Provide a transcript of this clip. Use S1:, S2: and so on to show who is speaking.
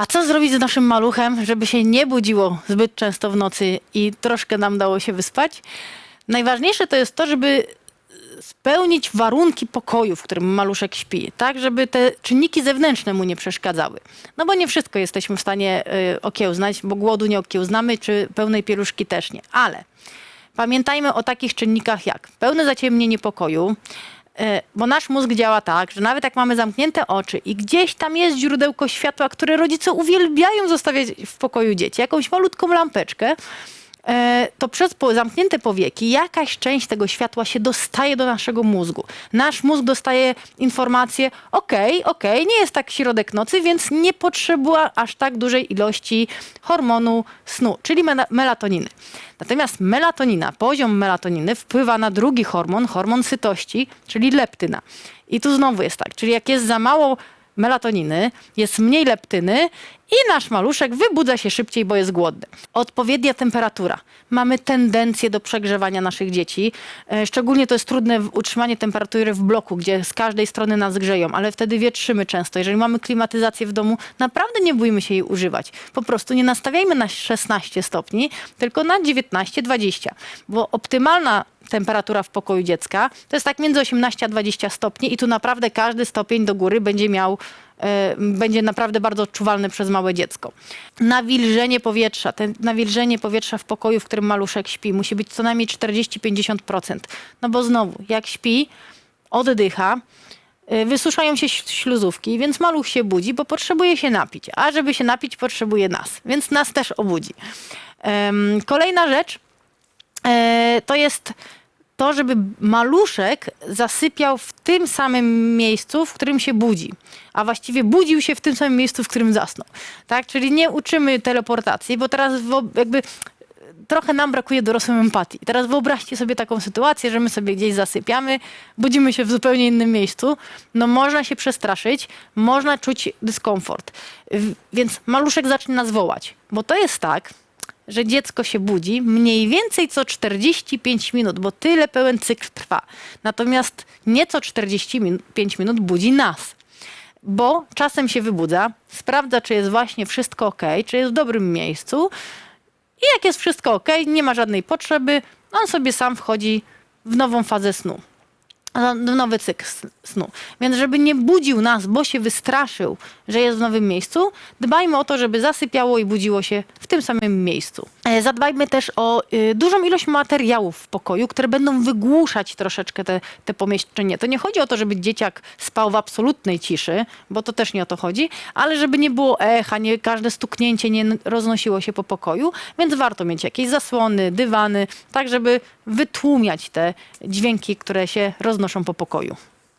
S1: A co zrobić z naszym maluchem, żeby się nie budziło zbyt często w nocy i troszkę nam dało się wyspać? Najważniejsze to jest to, żeby spełnić warunki pokoju, w którym maluszek śpi, tak, żeby te czynniki zewnętrzne mu nie przeszkadzały. No bo nie wszystko jesteśmy w stanie y, okiełznać, bo głodu nie okiełznamy, czy pełnej pieluszki też nie. Ale pamiętajmy o takich czynnikach jak pełne zaciemnienie pokoju, bo nasz mózg działa tak, że nawet jak mamy zamknięte oczy i gdzieś tam jest źródełko światła, które rodzice uwielbiają zostawiać w pokoju dzieci, jakąś malutką lampeczkę, e, to przez zamknięte powieki jakaś część tego światła się dostaje do naszego mózgu. Nasz mózg dostaje informację, okej, okej, nie jest tak środek nocy, więc nie potrzeba aż tak dużej ilości hormonu snu, czyli mela- melatoniny. Natomiast melatonina, poziom melatoniny wpływa na drugi hormon, hormon sytości, czyli leptyna. I tu znowu jest tak, czyli jak jest za mało melatoniny, jest mniej leptyny i nasz maluszek wybudza się szybciej, bo jest głodny. Odpowiednia temperatura. Mamy tendencję do przegrzewania naszych dzieci. E, Szczególnie to jest trudne utrzymanie temperatury w bloku, gdzie z każdej strony nas grzeją, ale wtedy wietrzymy często. Jeżeli mamy klimatyzację w domu, naprawdę nie bójmy się jej używać. Po prostu nie nastawiajmy na 16 stopni, tylko na 19-20, bo optymalna temperatura w pokoju dziecka to jest tak między 18 a 20 stopni i tu naprawdę każdy stopień do góry będzie miał będzie naprawdę bardzo odczuwalny przez małe dziecko. Nawilżenie powietrza, te nawilżenie powietrza w pokoju, w którym maluszek śpi, musi być co najmniej 40-50%. No bo znowu, jak śpi, oddycha, y, wysuszają się śluzówki, więc maluch się budzi, bo potrzebuje się napić. A żeby się napić, potrzebuje nas, więc nas też obudzi. Kolejna rzecz e, to jest to, żeby maluszek zasypiał w tym samym miejscu, w którym się budzi. A właściwie budził się w tym samym miejscu, w którym zasnął. Tak? Czyli nie uczymy teleportacji, bo teraz jakby trochę nam brakuje dorosłej empatii. Teraz wyobraźcie sobie taką sytuację, że my sobie gdzieś zasypiamy, budzimy się w zupełnie innym miejscu. No można się przestraszyć, można czuć dyskomfort. Więc maluszek zacznie nas wołać. Bo to jest tak, że dziecko się budzi mniej więcej co 45 minut, bo tyle pełen cykl trwa. Natomiast nie co 45 minut budzi nas. Bo czasem się wybudza, sprawdza, czy jest właśnie wszystko ok, czy jest w dobrym miejscu. I jak jest wszystko ok, nie ma żadnej potrzeby, on sobie sam wchodzi w nową fazę snu. W nowy cykl snu. Więc żeby nie budził nas, bo się wystraszył, że jest w nowym miejscu, dbajmy o to, żeby zasypiało i budziło się w tym samym miejscu. E, Zadbajmy też o y, dużą ilość materiałów w pokoju, które będą wygłuszać troszeczkę te, te pomieszczenie. To nie chodzi o to, żeby dzieciak spał w absolutnej ciszy, bo to też nie o to chodzi, ale żeby nie było echa, nie każde stuknięcie nie roznosiło się po pokoju, więc warto mieć jakieś zasłony, dywany, tak żeby wytłumiać te dźwięki, które się roznoszą po pokoju.